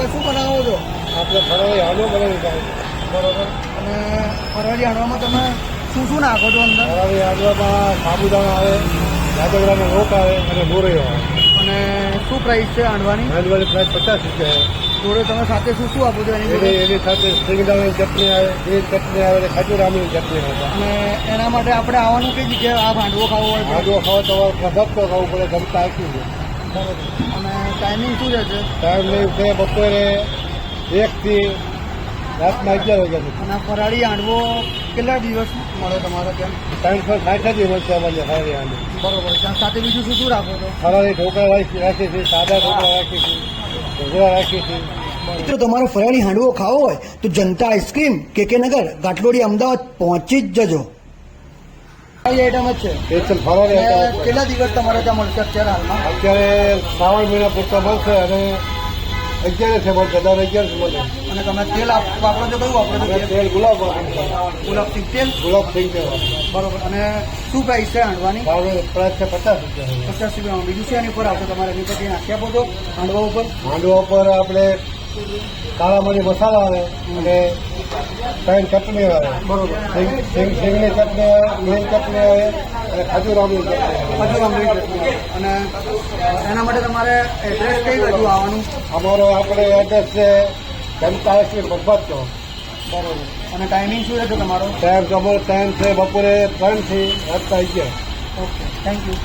આગળ શું બનાવો છો? આપણે ફરવાઈ હાલો બનાવી જાય બરોબર? અને ફરવાજી હાંડવામાં તમે શું શું નાખો છો અંદર? ફરવાઈ હાંડવામાં સાબુદાણા આવે રાજગડાનો રોક આવે અને ગોરૈયો આવે. અને શું પ્રાઇસ છે હાંડવાની? હાંડવાની પ્રાઇસ પચાસ રૂપિયા જોડે તમે સાથે શું શું આપો છો એની એની સાથે સિંગદાણાની ચટણી આવે એ ચટણી આવે અને ચટણી આવે. અને એના માટે આપણે આવવાનું કઈ જગ્યાએ? આ ભાંડવો ખાવો હોય તો? ખાવો તમારે ધબકતો ખાવું પડે ગમતા આપ્યું છે અને ટાઈમિંગ શું રહેશે? ટાઈમ નહીં બપોરે એકથી રાતના અગિયાર વાગ્યા સુધી. અને ફરાળી હાંડવો કેટલા દિવસ મળે તમારે ત્યાં? ત્રણસો સાઠ દિવસ છે અમારે ફરાળી હાંડવો બરોબર. ત્યાં સાથે બીજું શું શું રાખો છો? ફરાળી ઢોકળા રાખી રાખીએ છીએ સાદા ઢોકળા રાખીએ છીએ ઢોકળા રાખીએ છીએ. મિત્રો તમારો ફરાળી હાંડવો ખાવો હોય તો જનતા આઈસ્ક્રીમ કે કે નગર ગાંઠલોડી અમદાવાદ પહોંચી જ જજો. આઈટમ જ છે. સ્પેશિયલ ફરાળી કેટલા દિવસ તમારે ત્યાં મળશે અત્યારે હાલમાં? અત્યારે શ્રાવણ મહિના પૂરતા મળશે અને અગિયાર છે મળશે દર અગિયાર મળે અને તમે તેલ વાપરો છો કયું વાપરો છો તેલ? તેલ ગુલાબ. ગુલાબ સિંગ તેલ? ગુલાબ સિંગ કહેવાય બરોબર. અને શું પ્રાઇસ છે હાંડવાની? પ્રાઇસ છે પચાસ રૂપિયા પચાસ રૂપિયા બીજું છે એની ઉપર આવશે તમારે? એની પછી નાખી આપો છો? હાંડવા ઉપર? હાંડવા ઉપર આપણે કાળા મરી મસાલા આવે અને ત્રણ ચટણી આવે. બરોબર સિંગ સિંગ સિંગની ચટણી આવે મેન ચટણી આવે અને ખજૂર આંબલી ચટણી. અને એના માટે તમારે એડ્રેસ કઈ બાજુ આવવાનું? અમારો આપણે એડ્રેસ છે જનતા શ્રી ભગવત ચોક. બરોબર. અને ટાઈમિંગ શું રહેશે તમારો? ટાઈમ તમારો ટાઈમ છે બપોરે ત્રણથી રાતના અગિયાર ઓકે થેન્ક યુ